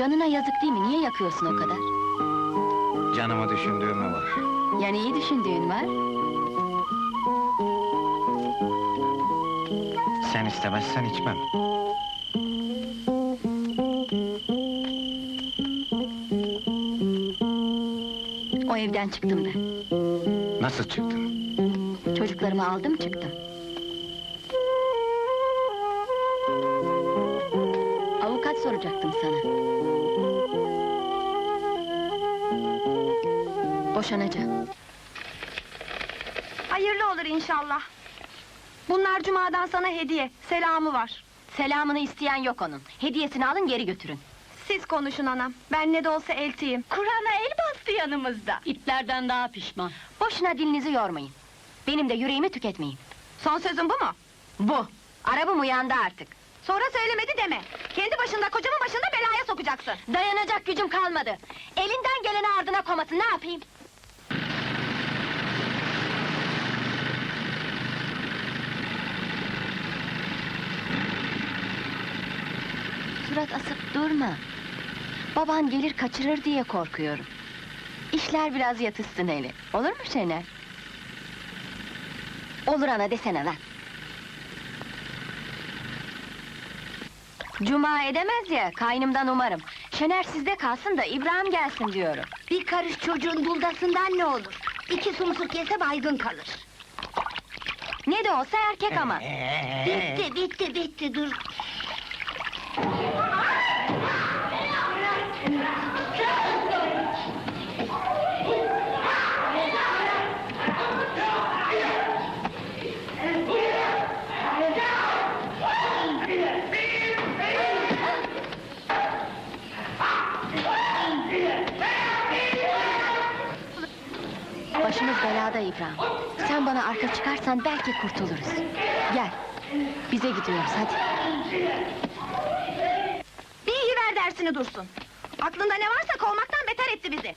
Canına yazık değil mi? Niye yakıyorsun o kadar? Canımı düşündüğümü var. Yani iyi düşündüğün var. Sen istemezsen içmem. O evden çıktım ben. Nasıl çıktın? Çocuklarımı aldım çıktım. Avukat soracaktım sana. Boşanacağım. Hayırlı olur inşallah. Bunlar cumadan sana hediye. Selamı var. Selamını isteyen yok onun. Hediyesini alın geri götürün. Siz konuşun anam. Ben ne de olsa eltiyim. Kur'an'a el bastı yanımızda. İtlerden daha pişman. Boşuna dilinizi yormayın. Benim de yüreğimi tüketmeyin. Son sözün bu mu? Bu. Arabam uyandı artık. Sonra söylemedi deme. Kendi başında kocamın başında belaya sokacaksın. Dayanacak gücüm kalmadı. Elinden geleni ardına komasın ne yapayım? Surat asıp durma. Baban gelir kaçırır diye korkuyorum. İşler biraz yatışsın hele. Olur mu Şener? Olur ana desene lan. Cuma edemez ya, kaynımdan umarım. Şener sizde kalsın da İbrahim gelsin diyorum. Bir karış çocuğun buldasından ne olur? İki sumsuk yese baygın kalır. Ne de olsa erkek ama. Bitti, bitti, bitti, dur. İbrahim. Sen bana arka çıkarsan belki kurtuluruz. Gel. Bize gidiyoruz hadi. Bir iyi ver dersini dursun. Aklında ne varsa kovmaktan beter etti bizi.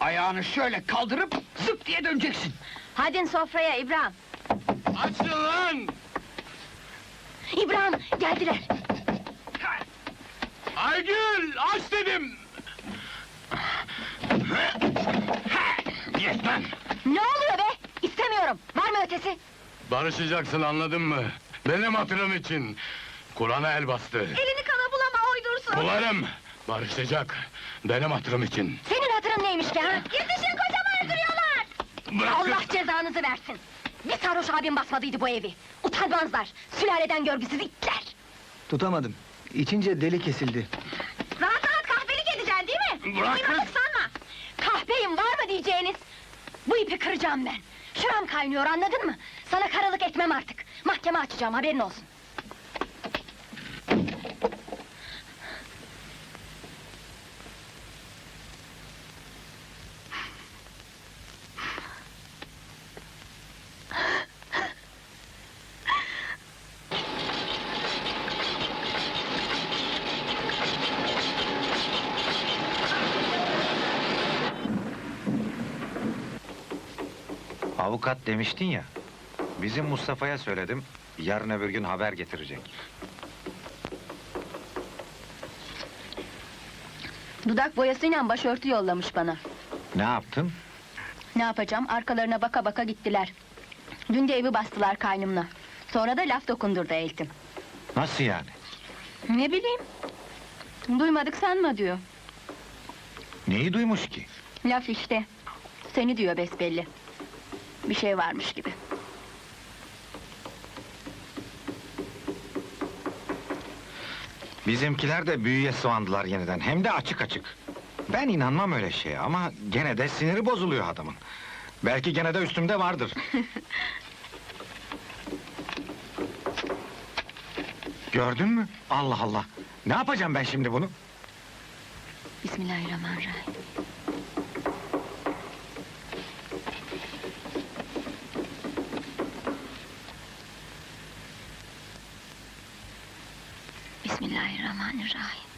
Ayağını şöyle kaldırıp zıp diye döneceksin. Hadi sofraya İbrahim. Açın lan! İbrahim geldiler. Aygül aç dedim! Yetmem! Ne oluyor be? İstemiyorum. Var mı ötesi? Barışacaksın anladın mı? Benim hatırım için. Kur'an'a el bastı. Elini kana bulama uydursun. Bularım. Barışacak. Benim hatırım için. Senin hatırın neymiş ki ha? Yetişin kocamı öldürüyorlar. Bırakın! Allah cezanızı versin. Bir sarhoş abim basmadıydı bu evi. Utanmazlar. Sülaleden görgüsüz itler. Tutamadım. İçince deli kesildi. Rahat rahat kahvelik edeceksin değil mi? Bırakın. Kahpeyim var mı diyeceğiniz? Bu ipi kıracağım ben. Şuram kaynıyor anladın mı? Sana karalık etmem artık. Mahkeme açacağım haberin olsun. Avukat demiştin ya. Bizim Mustafa'ya söyledim. Yarın öbür gün haber getirecek. Dudak boyasıyla başörtü yollamış bana. Ne yaptın? Ne yapacağım? Arkalarına baka baka gittiler. Dün de evi bastılar kaynımla. Sonra da laf dokundurdu eltim. Nasıl yani? Ne bileyim. Duymadık sanma diyor. Neyi duymuş ki? Laf işte. Seni diyor besbelli. Bir şey varmış gibi. Bizimkiler de büyüye soğandılar yeniden. Hem de açık açık. Ben inanmam öyle şeye ama gene de siniri bozuluyor adamın. Belki gene de üstümde vardır. Gördün mü? Allah Allah! Ne yapacağım ben şimdi bunu? Bismillahirrahmanirrahim. Bismillahirrahmanirrahim.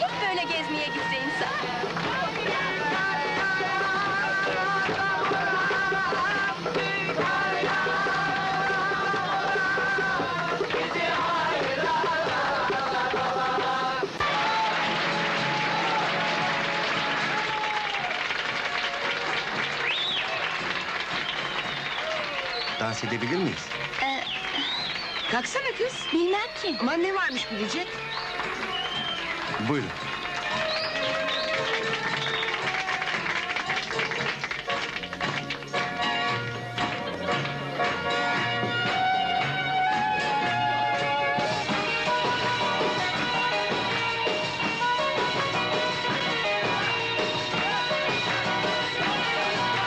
Hep böyle gezmeye gitse insan. Dans edebilir miyiz? Kalksana kız. Bilmem ki. Aman ne varmış bilecek? Buyurun.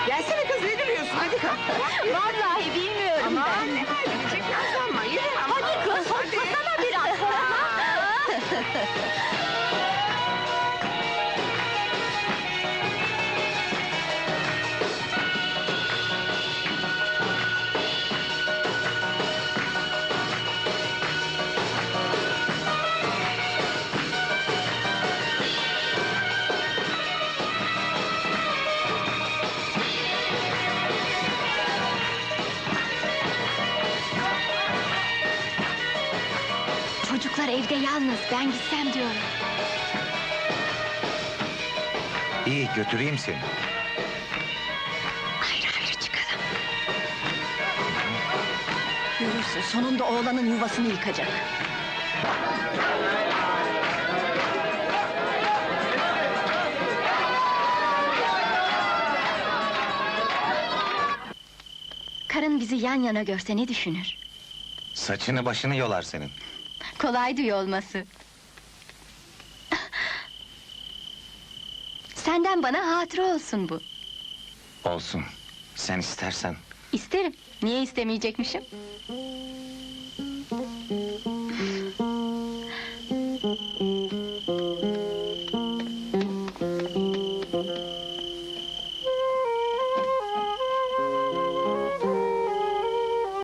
Gelsene kız ne duruyorsun? Hadi kalk. Vallahi bilmiyorum Aman ben. ne var bilecek nazlanma. Yürü ama. Hadi kız, hoplasana biraz. evde yalnız, ben gitsem diyorum. İyi götüreyim seni. Ayrı ayrı çıkalım. Görürsün, sonunda oğlanın yuvasını yıkacak. Karın bizi yan yana görse ne düşünür? Saçını başını yolar senin. Kolaydı yolması. Senden bana hatıra olsun bu. Olsun. Sen istersen. İsterim. Niye istemeyecekmişim?